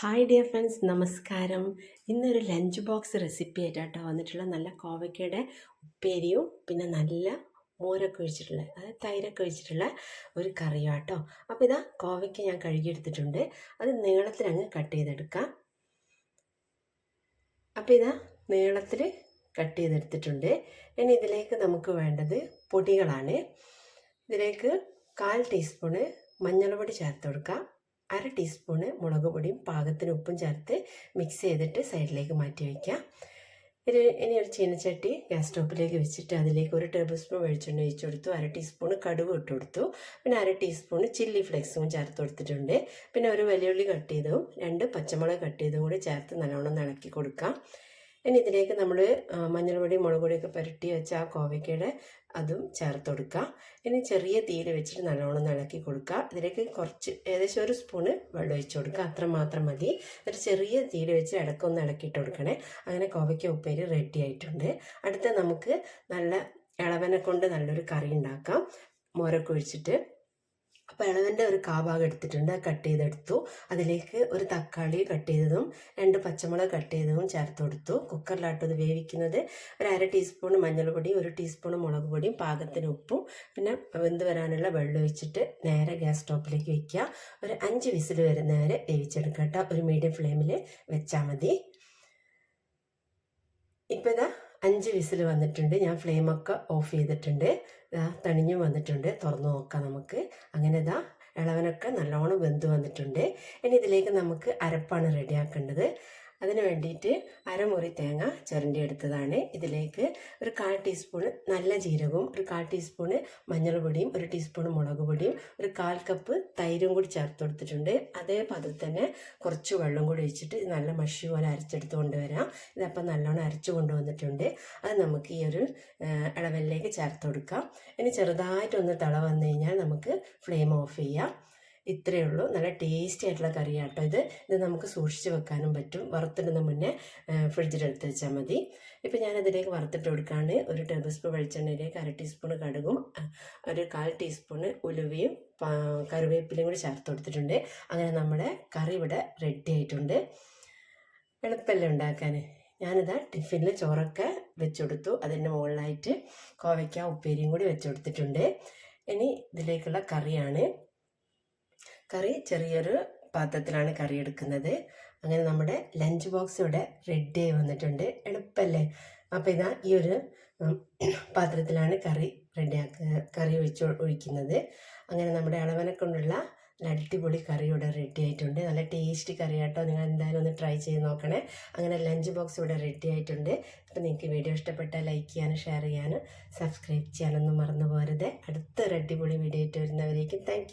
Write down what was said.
Hi dear friends നമസ്കാരം. ഇന്നൊരു lunch box recipe ആയിട്ടാട്ടോ വന്നിട്ടുള്ള നല്ല കോവയ്ക്കയുടെ ഉപ്പേരിയും പിന്നെ നല്ല മോരൊക്കെ ഒഴിച്ചിട്ടുള്ള അതായത് തൈരൊക്കെ ഒഴിച്ചിട്ടുള്ള ഒരു കറിയോ കേട്ടോ അപ്പോൾ ഇതാ കോവയ്ക്ക ഞാൻ കഴുകിയെടുത്തിട്ടുണ്ട്. അത് നീളത്തിൽ അങ്ങ് കട്ട് ചെയ്തെടുക്കാം. അപ്പോൾ ഇതാ നീളത്തിൽ കട്ട് ചെയ്തെടുത്തിട്ടുണ്ട്. ഇനി ഇതിലേക്ക് നമുക്ക് വേണ്ടത് പൊടികളാണ്. ഇതിലേക്ക് കാൽ ടീസ്പൂണ് മഞ്ഞൾപ്പൊടി ചേർത്ത് കൊടുക്കാം. അര ടീസ്പൂണ് മുളക് പൊടിയും പാകത്തിന് ഉപ്പും ചേർത്ത് മിക്സ് ചെയ്തിട്ട് സൈഡിലേക്ക് മാറ്റി വയ്ക്കാം ഇനി ഇനി ഒരു ചീനച്ചട്ടി ഗ്യാസ് സ്റ്റോപ്പിലേക്ക് വെച്ചിട്ട് അതിലേക്ക് ഒരു ടേബിൾ സ്പൂൺ വെളിച്ചെണ്ണ ഒഴിച്ചു കൊടുത്തു. അര ടീസ്പൂൺ കടുക് ഇട്ട് കൊടുത്തു. പിന്നെ അര ടീസ്പൂൺ ചില്ലി ഫ്ലേക്സും ചേർത്ത് കൊടുത്തിട്ടുണ്ട്. പിന്നെ ഒരു വലിയുള്ളി കട്ട് ചെയ്തതും രണ്ട് പച്ചമുളക് കട്ട് ചെയ്തതും കൂടി ചേർത്ത് നല്ലോണം ഇളക്കി കൊടുക്കാം. ഇനി ഇതിലേക്ക് നമ്മൾ മഞ്ഞൾപൊടി മുളക് പൊടിയൊക്കെ പുരട്ടി വെച്ച ആ കോവയ്ക്കയുടെ അതും ചേർത്ത് കൊടുക്കുക. ഇനി ചെറിയ തീയിൽ വെച്ചിട്ട് നല്ലോണം ഇളക്കി കൊടുക്കുക. ഇതിലേക്ക് കുറച്ച് ഏകദേശം ഒരു സ്പൂണ് വെള്ളം ഒഴിച്ച് കൊടുക്കുക. അത്ര മാത്രം മതി. ഒരു ചെറിയ തീയിൽ വെച്ച് ഇടക്കൊന്ന് ഇളക്കിയിട്ട് കൊടുക്കണേ. അങ്ങനെ കോവയ്ക്ക ഉപ്പേരി റെഡി ആയിട്ടുണ്ട്. അടുത്ത നമുക്ക് നല്ല ഇളവനെ കൊണ്ട് നല്ലൊരു കറി ഉണ്ടാക്കാം. മോരൊക്കെ ഒഴിച്ചിട്ട്. അപ്പോൾ ഇളവന്റെ ഒരു കാഭാഗം എടുത്തിട്ടുണ്ട്. കട്ട് ചെയ്തെടുത്തു. അതിലേക്ക് ഒരു തക്കാളി കട്ട് ചെയ്തതും രണ്ട് പച്ചമുളക് കട്ട് ചെയ്തതും ചേർത്ത് കൊടുത്തു. കുക്കറിലാട്ടത് വേവിക്കുന്നത്. ഒരു അര ടീസ്പൂൺ മഞ്ഞൾപ്പൊടി ഒരു ടീസ്പൂൺ മുളക് പൊടിയും പാകത്തിന് ഉപ്പും പിന്നെ വെന്ത് വരാനുള്ള വെള്ളം ഒഴിച്ചിട്ട് നേരെ ഗ്യാസ് സ്റ്റോപ്പിലേക്ക് വയ്ക്കുക ഒരു അഞ്ച് വിസിൽ വരുന്നവരെ വരെ കേട്ടോ. ഒരു മീഡിയം ഫ്ലെയിമിൽ വെച്ചാൽ മതി. ഇപ്പം ഇതാ അഞ്ച് വിസിൽ വന്നിട്ടുണ്ട്. ഞാൻ ഫ്ലെയിമൊക്കെ ഓഫ് ചെയ്തിട്ടുണ്ട്. തണിഞ്ഞു വന്നിട്ടുണ്ട്. തുറന്നു നോക്കാം നമുക്ക്. അങ്ങനെ ഇതാ ഇളവനൊക്കെ നല്ലോണം വെന്ത് വന്നിട്ടുണ്ട്. ഇനി ഇതിലേക്ക് നമുക്ക് അരപ്പാണ് റെഡിയാക്കേണ്ടത്. അതിന് വേണ്ടിയിട്ട് അരമുറി തേങ്ങ ചുരണ്ടി എടുത്തതാണ്. ഇതിലേക്ക് ഒരു കാൽ ടീസ്പൂണ് നല്ല ജീരകവും ഒരു കാൽ ടീസ്പൂണ് മഞ്ഞൾപ്പൊടിയും ഒരു ടീസ്പൂൺ മുളക് പൊടിയും ഒരു കാൽ കപ്പ് തൈരും കൂടി ചേർത്ത് കൊടുത്തിട്ടുണ്ട്. അതേ പദത്തിൽ തന്നെ കുറച്ച് വെള്ളം കൂടി ഒഴിച്ചിട്ട് നല്ല മഷി പോലെ അരച്ചെടുത്ത് കൊണ്ടുവരാം. ഇതപ്പം നല്ലോണം അരച്ചു കൊണ്ടുവന്നിട്ടുണ്ട്. അത് നമുക്ക് ഈ ഒരു ഇളവലിലേക്ക് ചേർത്ത് കൊടുക്കാം. ഇനി ചെറുതായിട്ടൊന്ന് തിള വന്നു കഴിഞ്ഞാൽ നമുക്ക് ഫ്ലെയിം ഓഫ് ചെയ്യാം. ഇത്രയേ ഉള്ളൂ. നല്ല ടേസ്റ്റി ആയിട്ടുള്ള കറിയാണ് കേട്ടോ ഇത്. ഇത് നമുക്ക് സൂക്ഷിച്ച് വെക്കാനും പറ്റും. വറുത്തിടുന്ന മുന്നേ ഫ്രിഡ്ജിലെടുത്ത് വെച്ചാൽ മതി. ഇപ്പം ഞാനതിലേക്ക് വറുത്തിട്ട് കൊടുക്കുകയാണ് ഒരു ടേബിൾ സ്പൂൺ വെളിച്ചെണ്ണയിലേക്ക് അര ടീസ്പൂൺ കടുകും ഒരു കാൽ ടീസ്പൂണ് ഉലുവയും കറിവേപ്പിലയും കൂടി ചേർത്ത് കൊടുത്തിട്ടുണ്ട്. അങ്ങനെ നമ്മുടെ കറി ഇവിടെ റെഡി ആയിട്ടുണ്ട്. എളുപ്പമല്ലേ ഉണ്ടാക്കാൻ ഞാനിതാ ടിഫിനിൽ ചോറൊക്കെ വെച്ചുകൊടുത്തു അതിന്റെ മുകളിലായിട്ട് കോവയ്ക്ക ഉപ്പേരിയും കൂടി വെച്ചു കൊടുത്തിട്ടുണ്ട്. ഇനി ഇതിലേക്കുള്ള കറിയാണ്. കറി ചെറിയൊരു പാത്രത്തിലാണ് കറി എടുക്കുന്നത്. അങ്ങനെ നമ്മുടെ ലഞ്ച് ബോക്സ് ഇവിടെ റെഡി ആയി വന്നിട്ടുണ്ട്. എളുപ്പമല്ലേ അപ്പോൾ ഇതാ ഈ ഒരു പാത്രത്തിലാണ് കറി റെഡിയാക്കുക കറി ഒഴിച്ച് ഒഴിക്കുന്നത്. അങ്ങനെ നമ്മുടെ അളവനെ കൊണ്ടുള്ള അടിപൊളി കറി ഇവിടെ റെഡി ആയിട്ടുണ്ട്. നല്ല ടേസ്റ്റി കറി കേട്ടോ നിങ്ങൾ എന്തായാലും ഒന്ന് ട്രൈ ചെയ്ത് നോക്കണേ. അങ്ങനെ ലഞ്ച് ബോക്സ് ഇവിടെ റെഡി ആയിട്ടുണ്ട്. അപ്പോൾ നിങ്ങൾക്ക് വീഡിയോ ഇഷ്ടപ്പെട്ടാൽ ലൈക്ക് ചെയ്യാനും ഷെയർ ചെയ്യാനും സബ്സ്ക്രൈബ് ചെയ്യാനൊന്നും മറന്നു പോരുത് അടുത്തൊരു അടിപൊളി വീഡിയോ ആയിട്ട് വരുന്നവരേക്കും താങ്ക്